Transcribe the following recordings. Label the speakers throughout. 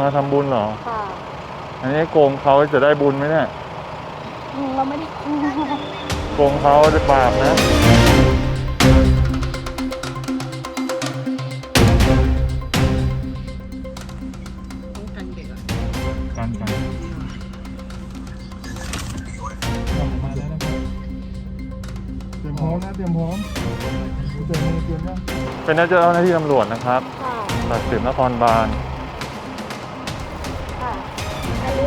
Speaker 1: มาทำบุญเหรอ
Speaker 2: ค่ะ
Speaker 1: อันนี้โกงเขาจะได้บุญไหมเนี่ย
Speaker 2: อืมเราไม่ได้
Speaker 1: โกงเขาจะบาปนะ
Speaker 3: ป้องกันเด็กอะ
Speaker 1: กันกันมาแล้วนะครับเตรียมพร้อมนะเตรียมพร้อมเตรียมมือเตรียมยังเป็นเจ้าหน้าที่ตำรวจนะครับ
Speaker 2: ค่ะ
Speaker 1: ตัดสินนครบาล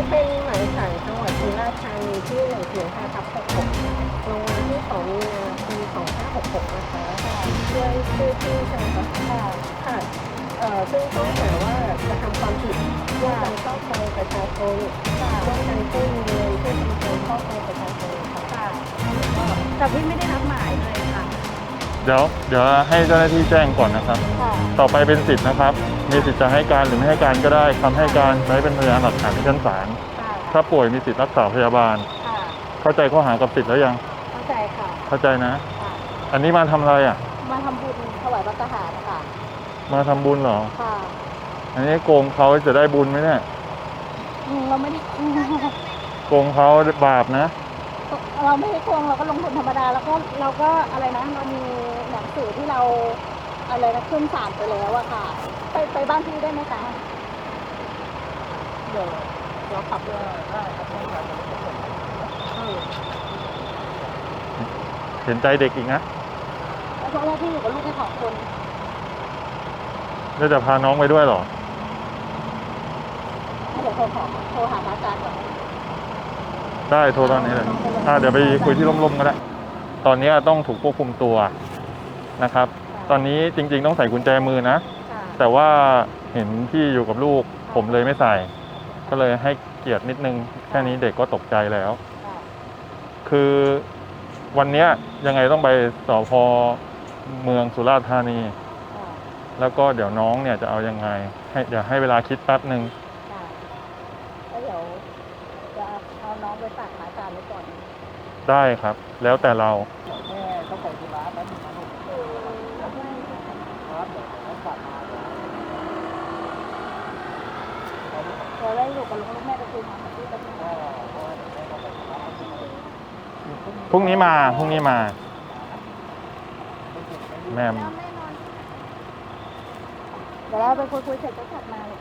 Speaker 2: เป็นหมายสารจังหวัดสุราษฎร์ธานีที่หนึ่งถึงห้าทับหกหกลงวันที่สองมีนาคมสองห้าหกหกนะคะด้วยชื่อที่จังหวัดค่ะค่ะเอ่อซึ่งต้องหาว่าจะทำความผิดร่วมกันครอบครองประชาชนค่ะร่วมกันกู้เงินเพื่อเป็นการครอบครองประชาชนค่ะค่ะแต่พี่ไม่ได้รับหมายเลยค่ะ
Speaker 1: เดี๋ยวเดี๋ยวให้เจ้าหน้าที่แจ้งก่อนนะครับ
Speaker 2: ค่ะ
Speaker 1: ต่อไปเป็นสิทธิ์นะครับ มีสิทธิ์จะให้การหรือไม่ให้การก็ได้คำให้การใช้เป็นพยานหลักฐานในชั้นศาล
Speaker 2: ค่ะ
Speaker 1: ถ้าป่วยมีสิทธิ์รักษาพยาบาล
Speaker 2: ค่ะ
Speaker 1: เข้าใจข้อหากับสิทธิ์แล้วยัง
Speaker 2: เข้าใจค่ะ
Speaker 1: เข้าใจนะ
Speaker 2: ค่ะ
Speaker 1: อันนี้มาทำอะไรอะ
Speaker 2: มาทำบุญถวายพระทหารนะคะ
Speaker 1: มาทำบุญเหรอ
Speaker 2: ค่ะ
Speaker 1: อันนี้โกงเขาจะได้บุญไหมเนี่ย
Speaker 2: อืมเราไม่ได้
Speaker 1: โกงเขาบาปนะ
Speaker 2: เราไม่ได้โกงเราก็ลงทุนธรรมดา แล้วก็เราก็อะไรนะเรามีหนังสือที่เรา อะไรนะขึ้นศาลไปแล้วอะค่ะ ไปไปบ้านพี่ได้ไหมคะเดี๋ยวเราขับเลยได้ครับเออ
Speaker 1: เห็นใจเด็กอีกนะ
Speaker 2: แล้วเพราะว่าพี่อยู่กับลูกแค่สองคน
Speaker 1: แล้วจะพาน้องไปด้วยเหรอ
Speaker 2: เดี๋ยวโทรขอโทรหาพระอาจารย์ก่อน
Speaker 1: ได้โทรตอนนี้เลยอ่าเดี๋ยวไปคุยที่ร่มๆก็ได้ ตอนนี้ต้องถูกควบคุมตัวนะครับ ตอนนี้จริง ๆ ต้องใส่กุญแจมือนะ
Speaker 2: ค่ะ
Speaker 1: แต่ว่าเห็นพี่อยู่กับลูก ผมเลยไม่ใส่ ก็เลยให้เกียรตินิดนึง แค่นี้เด็กก็ตกใจแล้ว
Speaker 2: ค่ะ
Speaker 1: คือวันเนี้ยยังไงต้องไปสพเมืองสุราษฎร์ธานี
Speaker 2: ค่ะ
Speaker 1: แล้วก็เดี๋ยวน้องเนี่ยจะเอายังไง ให้เดี๋ยวให้เวลาคิดแป๊บหนึ่ง
Speaker 2: ค่ะแล้วเดี๋ยวจะเอาน้องไปฝากพระอาจารย์ไว้ก่อน
Speaker 1: ได้ครับ แล้วแต่เรา
Speaker 3: แม่ต้องไปธุระแป๊บนึงนะลูก ครับเดี๋ยวเขากลับมาเดี๋ยว
Speaker 2: เดี๋ยวได้อยู่กับลุงลูกแม่ไปคุยงานกับพี่แป๊บนึง
Speaker 3: ก็เพราะว่าเดี๋ยวแม่ก็ไปธุระแป๊บนึงนะลูก
Speaker 1: พรุ่งนี้มาพรุ่งนี้มา แม่
Speaker 2: เดี๋ยวเราไปคุยคุยเสร็จก็ถัดมาเลย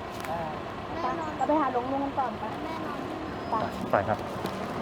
Speaker 2: ไปเราไปหาหลวงลุงกันก่อนไป
Speaker 1: ไปครับ
Speaker 2: ไ